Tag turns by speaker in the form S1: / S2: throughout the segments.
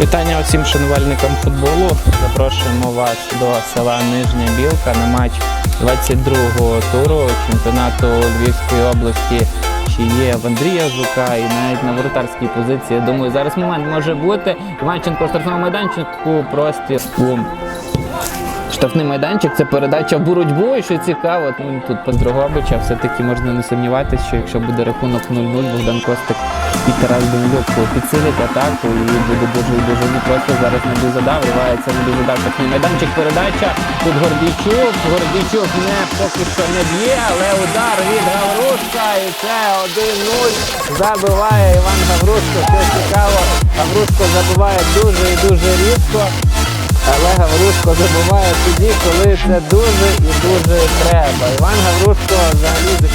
S1: Вітання усім шанувальникам футболу. Запрошуємо вас до села Нижня Білка на матч 22-го туру чемпіонату Львівської області. Чи є в Андрія Жука і навіть на воротарській позиції. Думаю, зараз момент може бути. Іванченко в штрафному майданчику простір штрафний майданчик. Це передача в боротьбу. І що цікаво, ну, тут по Дрогобича все-таки можна не сумніватися, що якщо буде рахунок 0-0, Богдан Костик і Тарас Данилюк підсилить атаку і буде дуже дуже непросто. Зараз не дуже задав, вривається не задав штрафний майданчик. Передача. Тут Гордійчук. Гордійчук не поки що не б'є, але удар від Гаврушка. І це 1-0. Забиває Іван Гаврушко. Що цікаво, Гаврушко забиває дуже і дуже рідко. Але Гаврушко забуває тоді, коли це дуже і дуже треба. Іван Гаврушко взагалі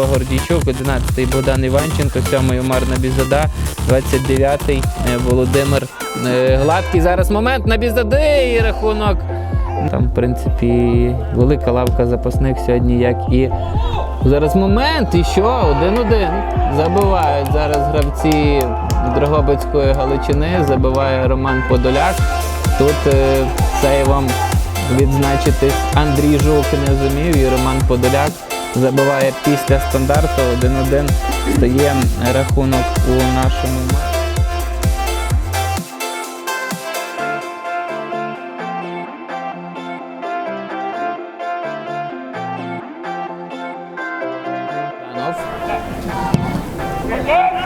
S1: Павло Гордійчук, 11-й Богдан Іванченко, 7-й Омар Набізада, 29-й е, Володимир е, Гладкий. Зараз момент Набізади і рахунок. Там, в принципі, велика лавка запасних сьогодні, як і зараз момент. І що? 1-1. Забивають зараз гравці Дрогобицької Галичини, забиває Роман Подоляк. Тут е, сейвом відзначитись Андрій Жук не зумів і Роман Подоляк забиває після стандарту 1-1 стає рахунок у нашому матчі.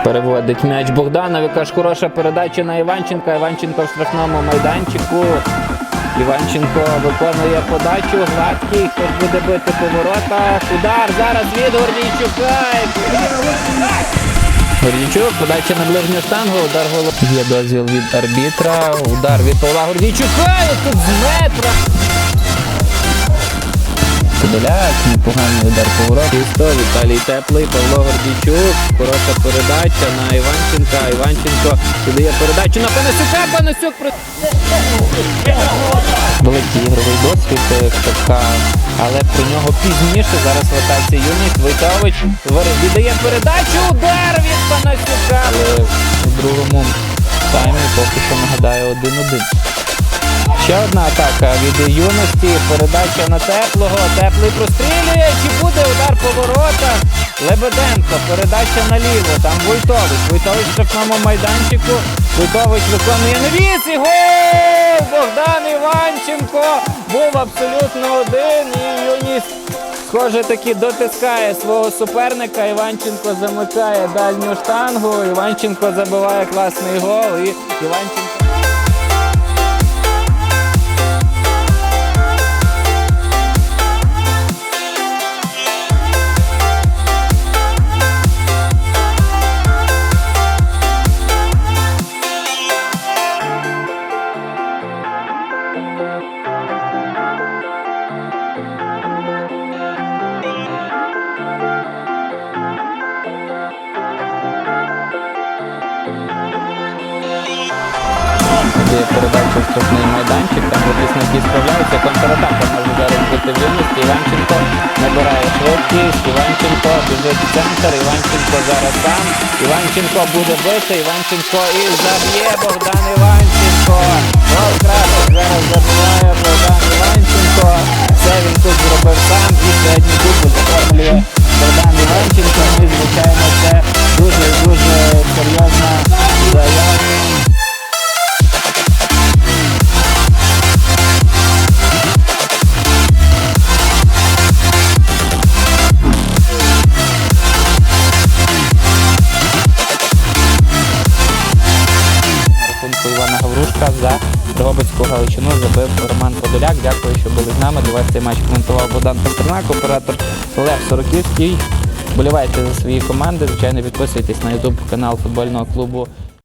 S1: Переводить м'яч Богданов, яка ж хороша передача на Іванченка. Іванченко в штрафному майданчику. Іванченко виконує подачу, гладкий, хтось буде бити по воротах. Удар зараз від Гордійчука. Гордійчук, подача на ближню штангу, удар голову. Є дозвіл від арбітра, удар від Павла Гордійчука і тут з метра. Подоляк, непоганий удар поворот. Істо, Віталій Теплий, Павло Гордійчук. Хороша передача на Іванченка. Іванченко віддає передачу на Панасюка. Панасюк. Великий ігровий досвід Шевка, але про нього пізніше. Зараз ротація юність. Войтович віддає передачу. Удар від Панасюка. Але у другому таймі поки що нагадаю 1-1. Ще одна атака від юності. Передача на теплого. Теплий прострілює. Чи буде удар по воротах? Лебеденко. Передача наліво. Там Войтович. Войтович в штрафному майданчику. Войтович виконує навіс і гол! Богдан Іванченко був абсолютно один. І юність, схоже, таки дотискає свого суперника. Іванченко замикає дальню штангу. Іванченко забиває класний гол. І Іванченко. Де передача в штрафний майданчик, там захисники справляються, контратака може зараз бути в юності. Іванченко набирає швидкість, Іванченко біжить в центр, Іванченко зараз сам. Іванченко буде бити, Іванченко і заб'є Богдан Іванченко. Гол зараз забиває Богдан Іванченко. Дрогобицьку Галичину забив Роман Подоляк. Дякую, що були з нами. Для вас цей матч коментував Богдан Пастернак, оператор Лев Сороківський. Болівайте за свої команди. Звичайно, підписуйтесь на YouTube канал футбольного клубу